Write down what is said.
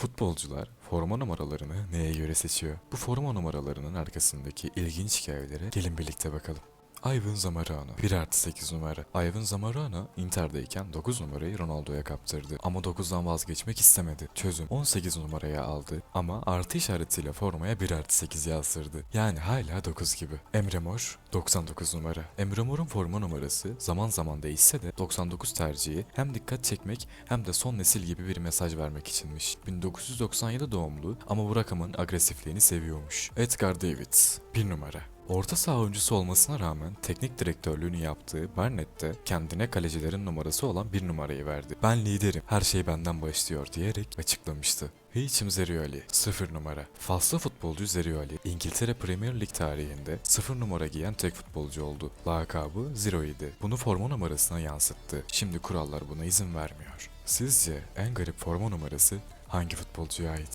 Futbolcular forma numaralarını neye göre seçiyor? Bu forma numaralarının arkasındaki ilginç hikayelere gelin birlikte bakalım. Ivan Zamorano 1 artı 8 numara. Ivan Zamorano Inter'deyken 9 numarayı Ronaldo'ya kaptırdı. Ama 9'dan vazgeçmek istemedi. Çözüm 18 numaraya aldı ama artı işaretiyle formaya 1 artı 8 yazdırdı. Yani hala 9 gibi. Emre Mor 99 numara. Emre Mor'un forma numarası zaman zaman değişse de 99 tercihi hem dikkat çekmek hem de son nesil gibi bir mesaj vermek içinmiş. 1997 doğumlu ama bu rakamın agresifliğini seviyormuş. Edgar Davids 1 numara. Orta saha oyuncusu olmasına rağmen teknik direktörlüğünü yaptığı Barnett'te kendine kalecilerin numarası olan bir numarayı verdi. Ben liderim, her şey benden başlıyor diyerek açıklamıştı. Hiçim Zerioli 0 numara. Faslı futbolcu Zerioli İngiltere Premier Lig tarihinde 0 numara giyen tek futbolcu oldu. Lakabı Zero idi. Bunu forma numarasına yansıttı. Şimdi kurallar buna izin vermiyor. Sizce en garip forma numarası hangi futbolcuya ait?